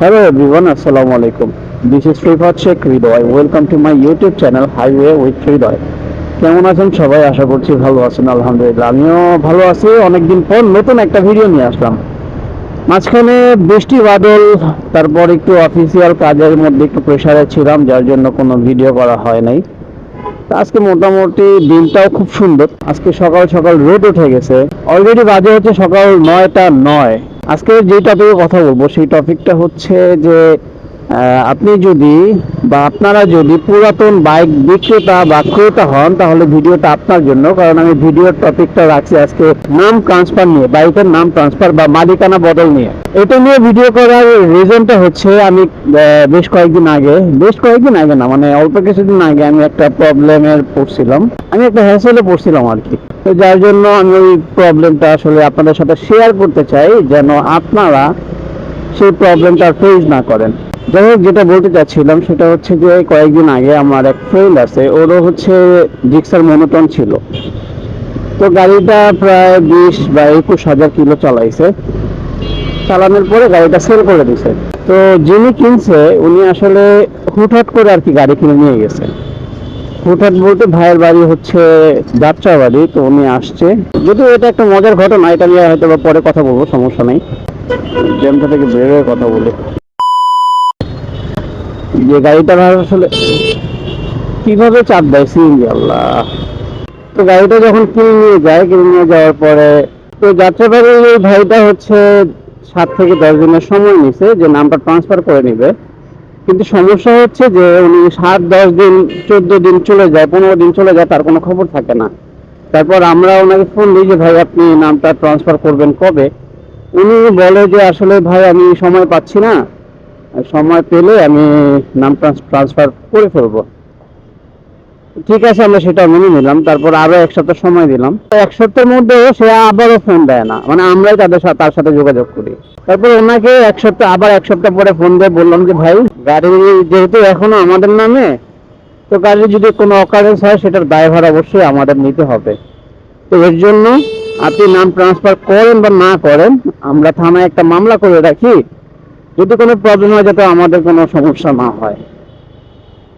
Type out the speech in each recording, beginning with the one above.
Hello everyone, আসসালামু আলাইকুম This is Srifat Sheikh Hridoy. Welcome to my YouTube channel Highway with Hridoy. কেমন আছেন সবাই? আশা করছি ভালো আছেন আলহামদুলিল্লাহ। আমিও ভালো আছি। অনেকদিন পর নতুন একটা ভিডিও নিয়ে আসলাম। মাঝখানে বৃষ্টি বাদল তারপর একটু অফিসিয়াল কাজের মধ্যে একটু প্রেশারে ছিলাম যার জন্য কোনো ভিডিও করা হয় নাই। আজকে মোটামুটি দিনটাও খুব সুন্দর। আজকে সকাল সকাল রোদ উঠে গেছে। অলরেডি বাজে হচ্ছে সকাল নয়টা নয়। আজকে যে টপিকে কথা বলব সেই টপিকটা হচ্ছে যে আপনি যদি বা আপনারা যদি পুরাতন বাইক বিক্রেতা বা ক্রেতা হন, তাহলে ভিডিওটা আপনার জন্য, কারণ আমি ভিডিওর টপিকটা রাখছি আজকে নাম ট্রান্সফার নিয়ে, বাইকের নাম ট্রান্সফার বা মালিকানা বদল নিয়ে। এটা নিয়ে ভিডিও করার রিজনটা হচ্ছে আমি বেশ কয়েকদিন আগে, বেশ কয়েকদিন আগে না মানে অল্প কিছুদিন আগে আমি একটা প্রবলেমের পড়ছিলাম। আমি একটা হ্যাসেলে পড়ছিলাম আর কি। তো যার জন্য আমি ওই প্রবলেমটা আসলে আপনাদের সাথে শেয়ার করতে চাই, যেন আপনারা সেই প্রবলেমটা ফেস না করেন। যাই হোক যেটা বলতে চাচ্ছিলাম সেটা হচ্ছে যে কয়েকদিন আগে আমার এক ফ্রেন্ড আছে, ওরও হচ্ছে জিক্সার মনোটন ছিল। তো গাড়িটা প্রায় বিশ বা একুশ হাজার কিলো চালাইছে। চালানোর পরে গাড়িটা সেল করে দিছে। তো যিনি কিনছে, উনি আসলে হুটহাট করে আর কি গাড়ি কিনে নিয়ে গেছে। হুটহাট বলতে ভাইয়ের বাড়ি হচ্ছে যাত্রা বাড়ি তো উনি আসছে। যদিও এটা একটা মজার ঘটনা, এটা নিয়ে হয়তো পরে কথা বলব, সমস্যা নেই। জ্যামটা থেকে বের হয়ে কথা বলি। যে গাড়িটা ভাই আসলে কীভাবে চাপ দেয় সিএনজি আল্লাহ। তো গাড়িটা যখন কিনে নিয়ে যায় কিনে নিয়ে যাওয়ার পরে তো যাত্রাবাড়ির এই ভাইটা হচ্ছে সাত থেকে দশ দিনের সময় নিছে, যে নামটা ট্রান্সফার করে নিবে। কিন্তু সমস্যা হচ্ছে যে উনি সাত, দশ দিন, চোদ্দ দিন চলে যায়, পনেরো দিন চলে যায়, তার কোনো খবর থাকে না। তারপর আমরা ওনাকে ফোন দিই যে, ভাই, আপনি নামটা ট্রান্সফার করবেন কবে? উনি বলে যে, আসলে ভাই, আমি সময় পাচ্ছি না। সময় পেলে আমি নাম ট্রান্সফার করে ফেলব। ঠিক আছে, আমরা সেটা মেনে নিলাম, তারপর আরও এক সপ্তাহ সময় দিলাম। এক সপ্তাহের মধ্যে সে আবারও ফোন দেয় না মানে আমরাই তাদের সাথে তার সাথে যোগাযোগ করি। তারপর ওনাকে এক সপ্তাহ, আবার এক সপ্তাহ পরে ফোন দিয়ে বললাম যে, ভাই, গাড়ি যেহেতু এখনও আমাদের নামে, তো গাড়ির যদি কোনো অকারেন্স হয়, সেটার দায়ভার অবশ্যই আমাদের নিতে হবে। তো এর জন্য আপনি নাম ট্রান্সফার করেন বা না করেন, আমরা থানায় একটা মামলা করে রাখি যদি কোনো প্রবলেম হয় যাতে আমাদের কোনো সমস্যা না হয়।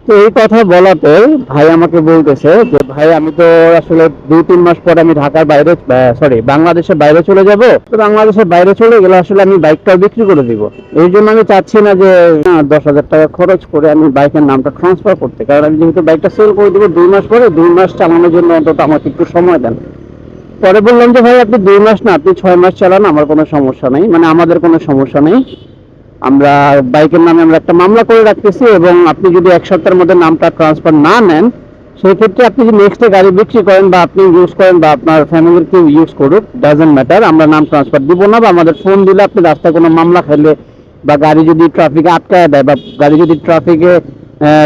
তো এই কথা বলাতে ভাই আমাকে বলতেছে যে, ভাই, আমি তো আসলে দুই, তিন মাস পরে আমি ঢাকার বাইরে সরি বাংলাদেশের বাইরে চলে যাব। তো বাংলাদেশের বাইরে চলে গেলে আসলে আমি বাইকটা বিক্রি করে দিব। এই জন্য আমি চাচ্ছি না যে দশ হাজার টাকা খরচ করে আমি বাইকের নামটা ট্রান্সফার করতে। কারণ আমি যেহেতু বাইকটা সেল করে দিব দুই মাস পরে, দুই মাস চালানোর জন্য অন্তত আমাকে একটু সময় দেন। পরে বললাম যে, ভাই, আপনি দুই মাস না, আপনি ছয় মাস চালান, আমার কোনো সমস্যা নেই। মানে আমাদের কোনো সমস্যা নেই। আমরা বাইকের নামে আমরা একটা মামলা করে রাখতেছি এবং আপনি যদি এক সপ্তাহের মধ্যে নামটা ট্রান্সফার না নেন, সেই ক্ষেত্রে আপনি যদি নেক্সট গাড়ি বিক্রি করেন বা আপনি ইউজ করেন বা আপনার ফ্যামিলির কেউ ইউজ করুক ডাজেন্ট ম্যাটার আমরা নাম ট্রান্সফার দিব না বা আমাদের ফোন দিলে আপনি রাস্তায় কোনো মামলা খেলে বা গাড়ি যদি ট্রাফিকে আটকায় দেয় বা গাড়ি যদি ট্রাফিকে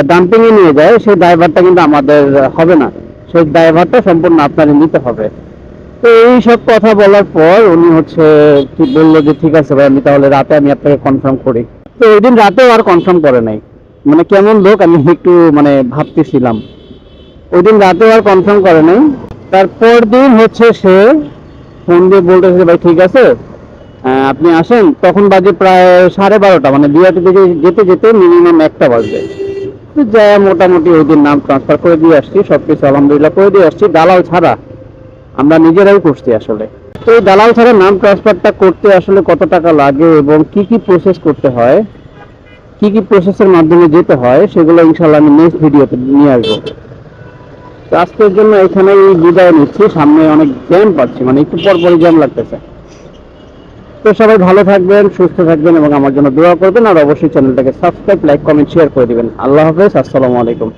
ডাম্পিংয়ে নিয়ে যায়, সেই ড্রাইভারটা কিন্তু আমাদের হবে না। সেই ড্রাইভারটা সম্পূর্ণ আপনারই নিতে হবে। তো এই সব কথা বলার পর উনি হচ্ছে কি বলল যে, ঠিক আছে ভাই, আমি তাহলে রাতে আমি আপনাকে কনফার্ম করি। তো ওই দিন রাতেও আর কনফার্ম করে নাই। মানে কেমন লোক, আমি একটু মানে ভাবতেছিলাম। ওই দিন রাতেও আর কনফার্ম করে নাই। তারপর দিন হচ্ছে সে ফোন দিয়ে বলতেছে ভাই, ঠিক আছে আপনি আসেন। তখন বাজে প্রায় সাড়ে বারোটা মানে বিআরটি থেকে যেতে যেতে মিনিমাম একটা বাজবে। তো যা, মোটামুটি ওই দিন নাম ট্রান্সফার করে দিয়ে আসছি, সবকিছু আলহামদুলিল্লাহ করে দিয়ে আসছি। দালাল ছাড়া আমরা নিজেরাই করছি আসলে। তো এই দালাল ছাড়া নাম ট্রান্সফারটা করতে আসলে কত টাকা লাগে এবং কি কি প্রসেস করতে হয়? কি কি প্রসেসের মাধ্যমে যেতে হয়, সেগুলো ইনশাল্লাহ আমি নেক্সট ভিডিওতে নিয়ে আসব। তো আজকের জন্য এখানেই বিদায় নিচ্ছি। সামনে অনেক জ্যাম পাচ্ছি মানে একটু পর পরই জ্যাম লাগতেছে। তো সবাই ভালো থাকবেন, সুস্থ থাকবেন এবং আমার জন্য দোয়া করবেন। আর অবশ্যই চ্যানেলটাকে সাবস্ক্রাইব লাইক কমেন্ট শেয়ার করে দিবেন। আল্লাহ হাফেজ, আসসালামু আলাইকুম।